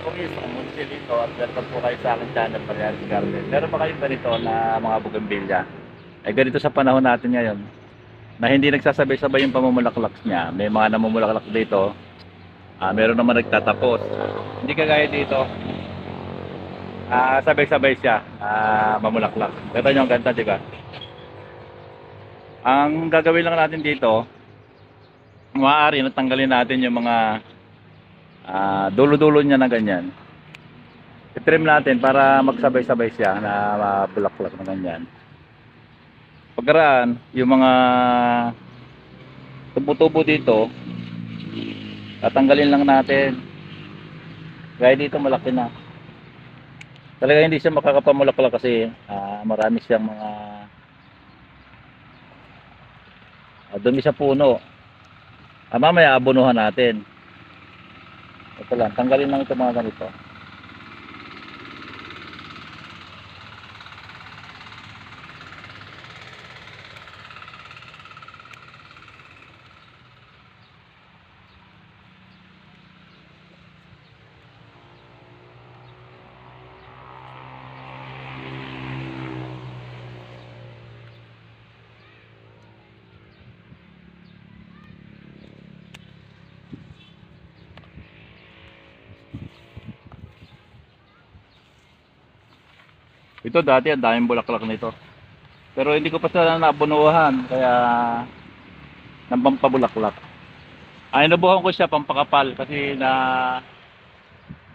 kumis, ang Monsi dito at welcome po kayo sa aking channel, Marianas Garden. Meron ba kayong ganito na mga bugambilya? Eh ganito sa panahon natin ngayon, na hindi nagsasabay-sabay yung pamumulaklak niya. May mga namumulaklak dito, ah meron naman nagtatapos. Hindi kagaya dito, ah sabay-sabay siya, ah mamulaklak. Kata nyo ang ganda, di ba? Ang gagawin lang natin dito, maaari natanggalin natin yung mga ah, dulo-dulo niya na ganyan. I-trim natin para magsabay-sabay siya na mabulaklak na ganyan. Pagkaraan, yung mga tubo-tubo dito, tatanggalin lang natin. Gaya dito malaki na. Talaga hindi siya makakapamulaklak kasi ah, marami siyang mga ah, dumi sa puno. Ah, mamaya abunuhan natin. Ito lang, tanggalin lang ito mga ganito. Ito dati ang daming bulaklak nito. Pero hindi ko pa sila nabunuhan kaya nang pampabulaklak. Ay nabuhan ko siya pampakapal kasi na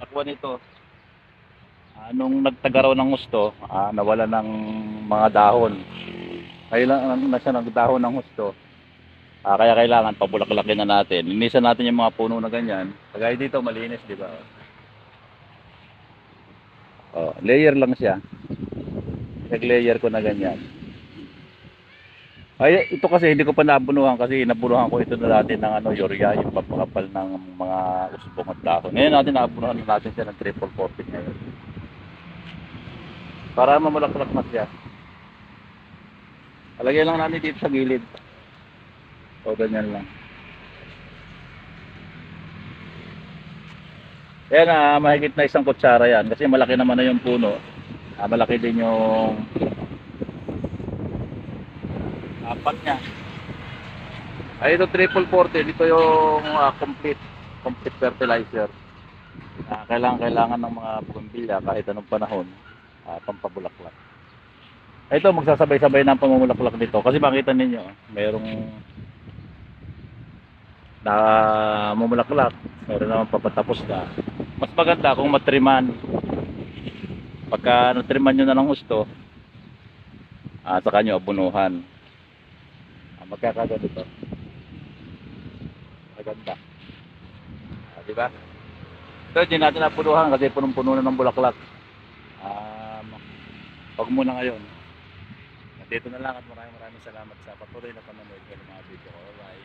nakuha nito. Ah, nung nagtagaraw ng gusto, ah, nawala ng mga dahon. Kailangan na siya ng dahon ng gusto. Ah, kaya kailangan pabulaklakin na natin. Linisan natin yung mga puno na ganyan. Kagaya dito malinis, di ba? Oh, layer lang siya. Nag-layer ko na ganyan. Ay, ito kasi hindi ko pa nabunuhan kasi nabunuhan ko ito na natin ng ano, urea, yung papakapal ng mga usbong at dahon. Ngayon natin nabunuhan na natin siya ng triple coating ngayon. Para mamulaklak na siya. Alagay lang natin dito sa gilid. O ganyan lang. Yan ah, mahigit na isang kutsara yan kasi malaki naman na yung puno. Ah, malaki din yung apat niya. Ay ito triple forte, dito yung ah, complete complete fertilizer. Ah, kailangan kailangan ng mga bugimbilya kahit anong panahon ah, pampabulaklak. Ito magsasabay-sabay ng pamumulaklak nito kasi makita ninyo mayroong na mumulaklak, meron naman papatapos na. Mas maganda kung matriman. Pagka natriman nyo na ng gusto, ah, saka nyo abunuhan. Ah, magkakaganda ito. Maganda. Ah, di ba? Ito, hindi natin napunuhan kasi punong-puno na ng bulaklak. Um, wag muna ngayon. Nandito na lang at maraming maraming salamat sa patuloy na panonood ng mga video ko. Bye.